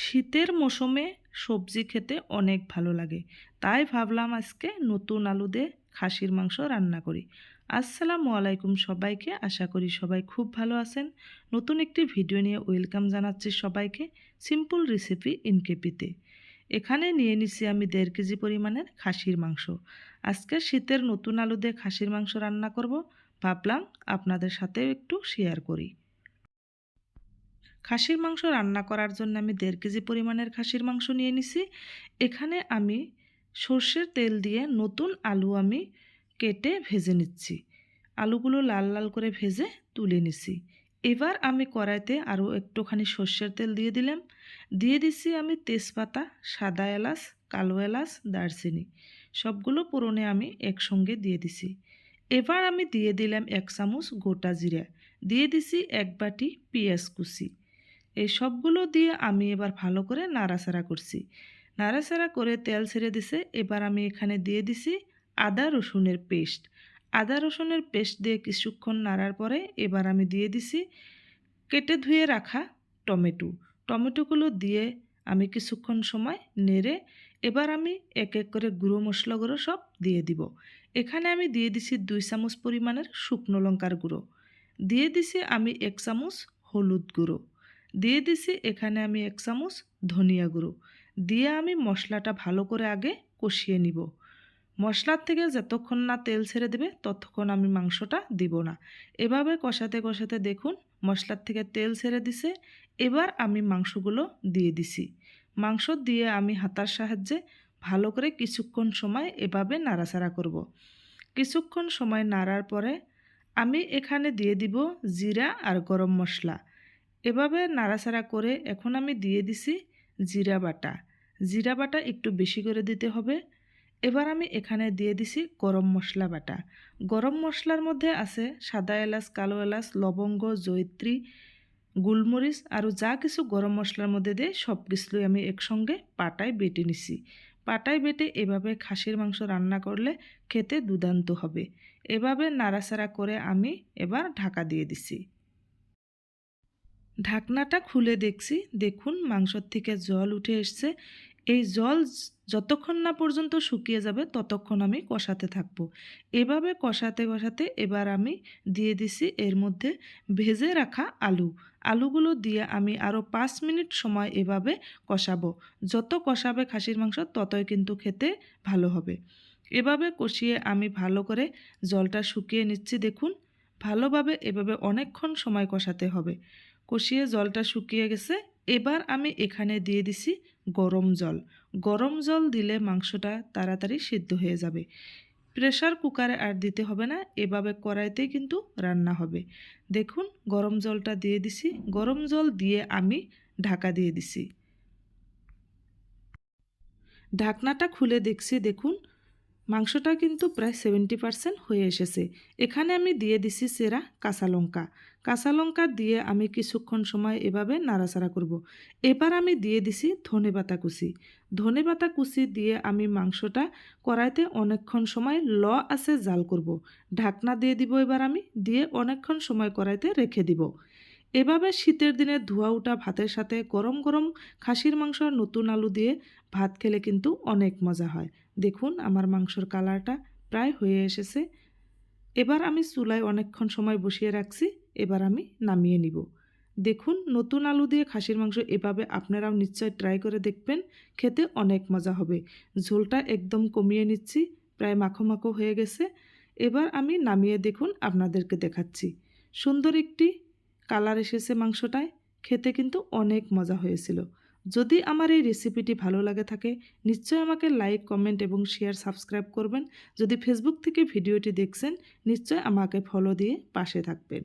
শীতের মৌসুমে সবজি খেতে অনেক ভালো লাগে। তাই ভাবলাম আজকে নতুন আলু দিয়ে খাসির মাংস রান্না করি। আসসালামু আলাইকুম সবাইকে। আশা করি সবাই খুব ভালো আছেন। নতুন একটি ভিডিও নিয়ে ওয়েলকাম জানাচ্ছি সবাইকে সিম্পল রেসিপি ইনকেপিতে এখানে নিয়ে নিছি আমি দেড় কেজি পরিমাণের খাসির মাংস। আজকে শীতের নতুন আলু দিয়ে খাসির মাংস রান্না করব। ভাবলাম আপনাদের সাথেও একটু শেয়ার করি। খাসির মাংস রান্না করার জন্য আমি দেড় কেজি পরিমাণের খাসির মাংস নিয়ে নিছি। এখানে আমি সর্ষের তেল দিয়ে নতুন আলু আমি কেটে ভেজে নিচ্ছি। আলুগুলো লাল লাল করে ভেজে তুলে নিছি। এবার আমি কড়াইতে আরও একটুখানি সর্ষের তেল দিয়ে দিলাম। দিয়ে দিছি আমি তেজপাতা, সাদা এলাচ, কালো এলাচ, দারচিনি। সবগুলো পুরনে আমি একসঙ্গে দিয়ে দিছি। এবার আমি দিয়ে দিলাম এক চামচ গোটা জিরা। দিয়ে দিছি এক বাটি পেঁয়াজ কুচি। এই সবগুলো দিয়ে আমি এবার ভালো করে নাড়াচাড়া করছি। নাড়াচাড়া করে তেল ছেড়ে দিছে, এবার আমি এখানে দিয়ে দিছি আদা রসুনের পেস্ট। আদা রসুনের পেস্ট দিয়ে কিছুক্ষণ নাড়ার পরে এবার আমি দিয়ে দিছি কেটে ধুয়ে রাখা টমেটো। টমেটোগুলো দিয়ে আমি কিছুক্ষণ সময় নেড়ে এবার আমি এক এক করে গুঁড়ো মশলাগুলো সব দিয়ে দিব। এখানে আমি দিয়ে দিছি দুই চামচ পরিমাণের শুকনো লঙ্কার গুঁড়ো। দিয়ে দিছি আমি এক চামচ হলুদ গুঁড়ো। দিয়ে দিছি, এখানে আমি এক চামচ ধনিয়া গুঁড়ো। দিয়ে আমি মশলাটা ভালো করে আগে কষিয়ে নিব। মশলার থেকে যতক্ষণ না তেল ছেড়ে দেবে, ততক্ষণ আমি মাংসটা দিব না। এভাবে কষাতে কষাতে দেখুন মশলার থেকে তেল ছেড়ে দিছে, এবার আমি মাংসগুলো দিয়ে দিছি। মাংস দিয়ে আমি হাতার সাহায্যে ভালো করে কিছুক্ষণ সময় এভাবে নাড়াচাড়া করব। কিছুক্ষণ সময় নাড়ার পরে আমি এখানে দিয়ে দিব জিরা আর গরম মশলা। এভাবে নাড়াচাড়া করে এখন আমি দিয়ে দিছি জিরা বাটা। জিরা বাটা একটু বেশি করে দিতে হবে। এবার আমি এখানে দিয়ে দিছি গরম মশলা বাটা। গরম মশলার মধ্যে আছে সাদা এলাচ, কালো এলাচ, লবঙ্গ জৈত্রী গোলমরিচ আৰু যা কিছু গরম মশলার মধ্যে দিয়ে সব কিছুই আমি একসঙ্গে পাটায় বেটে নিছি। পাটায় বেটে এভাবে খাসির মাংস রান্না করলে খেতে দুর্দান্ত হবে। এভাবে নাড়াচাড়া করে আমি এবার ঢাকা দিয়ে দিছি। ঢাকনাটা খুলে দেখছি। দেখুন, মাংসর থেকে জল উঠে এসছে। এই জল যতক্ষণ না পর্যন্ত শুকিয়ে যাবে, ততক্ষণ আমি কষাতে থাকব। এভাবে কষাতে কষাতে এবার আমি দিয়ে দিছি এর মধ্যে ভেজে রাখা আলু। আলুগুলো দিয়ে আমি আরও পাঁচ মিনিট সময় এভাবে কষাবো। যত কষাবে খাসির মাংস, ততই কিন্তু খেতে ভালো হবে। এভাবে কষিয়ে আমি ভালো করে জলটা শুকিয়ে নিচ্ছি। দেখুন, ভালোভাবে এভাবে অনেকক্ষণ সময় কষাতে হবে। কষিয়ে জলটা শুকিয়ে গেছে। এবার আমি এখানে দিয়ে দিছি গরম জল। গরম জল দিলে মাংসটা তাড়াতাড়ি সিদ্ধ হয়ে যাবে। প্রেশার কুকারে আর দিতে হবে না, এভাবে কড়াইতেই কিন্তু রান্না হবে। দেখুন, গরম জলটা দিয়ে দিছি। গরম জল দিয়ে আমি ঢাকা দিয়ে দিছি। ঢাকনাটা খুলে দেখছি, দেখুন। মাংসটা কিন্তু প্রায় সেভেন্টি পারসেন্ট হয়ে এসেছে এখানে আমি দিয়ে দিছি সেরা কাঁচা লঙ্কা কাঁচা লঙ্কা দিয়ে আমি কিছুক্ষণ সময় এভাবে নাড়াচাড়া করব। এবার আমি দিয়ে দিছি ধনে পাতা কুচি ধনে পাতা কুচি দিয়ে আমি মাংসটা কড়াইতে অনেকক্ষণ সময় ল আছে জাল করব। ঢাকনা দিয়ে দিব এবার আমি, দিয়ে অনেকক্ষণ সময় কড়াইতে রেখে দিব এভাবে শীতের দিনে ধোয়া উঠা ভাতের সাথে গরম গরম খাসির মাংস নতুন আলু দিয়ে ভাত খেলে কিন্তু অনেক মজা হয়। দেখুন আমার মাংসর কালারটা প্রায় হয়ে এসেছে। এবার আমি চুলায় অনেকক্ষণ সময় বসিয়ে রাখছি। এবার আমি নামিয়ে নিব। দেখুন নতুন আলু দিয়ে খাসির মাংস এভাবে আপনারাও নিশ্চয় ট্রাই করে দেখবেন। খেতে অনেক মজা হবে। ঝোলটা একদম কমিয়ে নিচ্ছি। প্রায় মাখো মাখো হয়ে গেছে। এবার আমি নামিয়ে দেখুন আপনাদেরকে দেখাচ্ছি। সুন্দর একটি কালার এসেছে মাংসটায়, খেতে কিন্তু অনেক মজা হয়েছিল। যদি আমার এই রেসিপিটি ভালো লাগে থাকে নিশ্চয় আমাকে লাইক, কমেন্ট এবং শেয়ার সাবস্ক্রাইব করবেন। যদি ফেসবুক থেকে ভিডিওটি দেখছেন নিশ্চয় আমাকে ফলো দিয়ে পাশে থাকবেন।